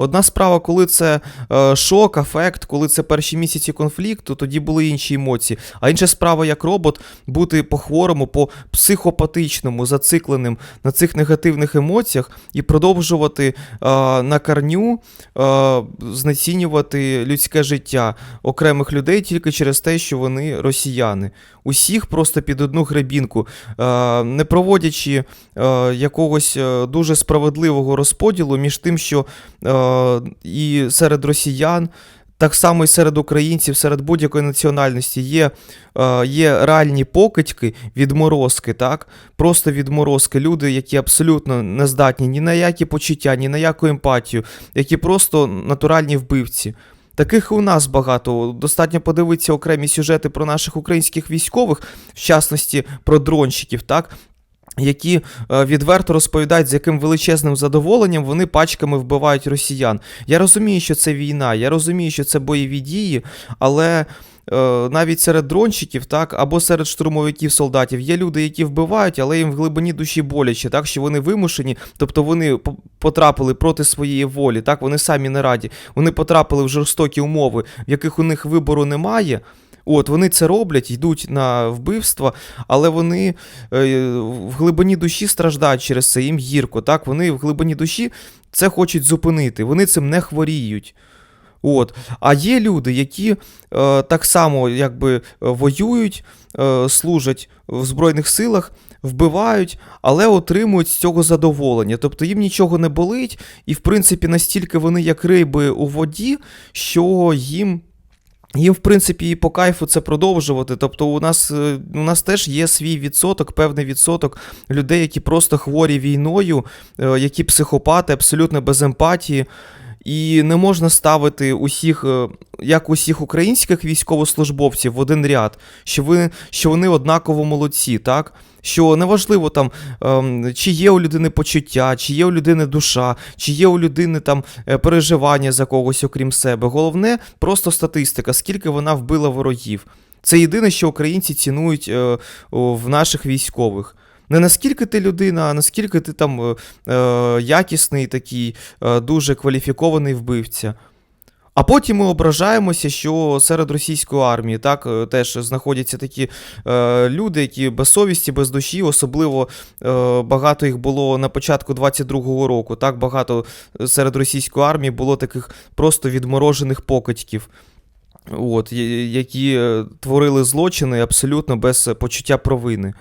Одна справа, коли це е, шок, афект, коли це перші місяці конфлікту, тоді були інші емоції. А інша справа, як робот, бути по-хворому, по психопатичному, зацикленим на цих негативних емоціях і продовжувати е, на корню е, знецінювати людське життя окремих людей тільки через те, що вони росіяни. Усіх просто під одну гребінку, е, не проводячи е, якогось е, дуже справедливого розподілу між тим, що е, і серед росіян. Так само і серед українців, серед будь-якої національності є, е, є реальні покидьки, відморозки, так? Просто відморозки. Люди, які абсолютно не здатні ні на які почуття, ні на яку емпатію, які просто натуральні вбивці. Таких і у нас багато. Достатньо подивитися окремі сюжети про наших українських військових, в частності про дронщиків, так? Які е, відверто розповідають, з яким величезним задоволенням вони пачками вбивають росіян. Я розумію, що це війна, я розумію, що це бойові дії, але е, навіть серед дронщиків, так, або серед штурмовиків солдатів є люди, які вбивають, але їм в глибині душі боляче, так, що вони вимушені, тобто вони по- потрапили проти своєї волі, так, вони самі не раді, вони потрапили в жорстокі умови, в яких у них вибору немає. От, вони це роблять, йдуть на вбивства, але вони е, в глибині душі страждають через це, їм гірко. Так? Вони в глибині душі це хочуть зупинити, вони цим не хворіють. От. А є люди, які е, так само якби е, воюють, е, служать в Збройних силах, вбивають, але отримують з цього задоволення. Тобто їм нічого не болить, і в принципі настільки вони як риби у воді, що їм. Їм, в принципі, і по кайфу це продовжувати. Тобто, у нас, е, у нас теж є свій відсоток, певний відсоток людей, які просто хворі війною, е, які психопати, абсолютно без емпатії. І не можна ставити усіх, е, як усіх українських військовослужбовців в один ряд, що, ви, що вони однаково молодці, так? Що неважливо там, ем, чи є у людини почуття, чи є у людини душа, чи є у людини там е, переживання за когось, окрім себе. Головне просто статистика, скільки вона вбила ворогів. Це єдине, що українці цінують е, в наших військових. Не наскільки ти людина, а наскільки ти там е, якісний такий, дуже кваліфікований вбивця. А потім ми ображаємося, що серед російської армії так е, теж знаходяться такі е, люди, які без совісті, без душі, особливо е, багато їх було на початку 22-го року. Так багато серед російської армії було таких просто відморожених покидьків. От, які е, творили злочини абсолютно без почуття провини.